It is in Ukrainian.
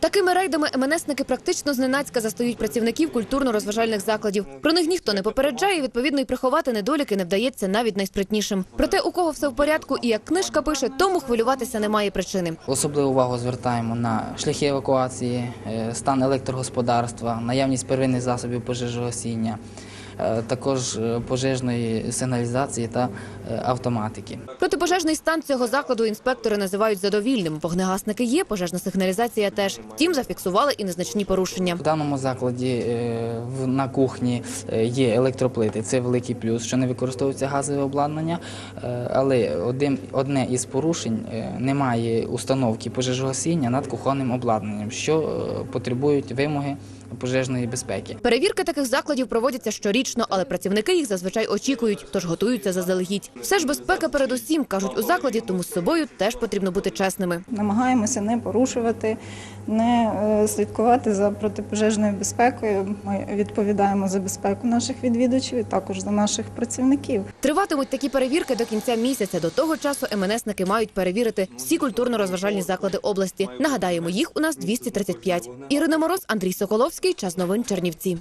Такими рейдами МНСники практично зненацька застають працівників культурно-розважальних закладів. Про них ніхто не попереджає, і, відповідно, й приховати недоліки не вдається навіть найспритнішим. Проте, у кого все в порядку, і як книжка пише, тому хвилюватися немає причини. Особливу увагу звертаємо на шляхи евакуації, е, стан електрогосподарства, наявність первинних засобів пожежогасіння, також е, пожежної сигналізації та е, автоматики. Протипожежний стан цього закладу інспектори називають задовільним. Вогнегасники є, пожежна сигналізація теж. Втім, зафіксували і незначні порушення. В даному закладі е, на кухні е, є електроплити. Це великий плюс, що не використовується газове обладнання. Е, Але один, одне із порушень е, немає установки пожежогасіння над кухонним обладнанням, що е, потребують вимоги пожежної безпеки. Перевірки таких закладів проводяться щорічно, але працівники їх зазвичай очікують, тож готуються заздалегідь. Все ж безпека передусім кажуть у закладі, тому з собою теж потрібно бути чесними. Намагаємося не порушувати, не е, слідкувати за протипожежною безпекою. Ми відповідаємо за безпеку наших відвідувачів і також за наших працівників. Триватимуть такі перевірки до кінця місяця. До того часу МНСники мають перевірити всі культурно-розважальні заклади області. Нагадаємо, їх у нас 235. Ірина Мороз, Андрій Соколовський. Час новин Чернівці.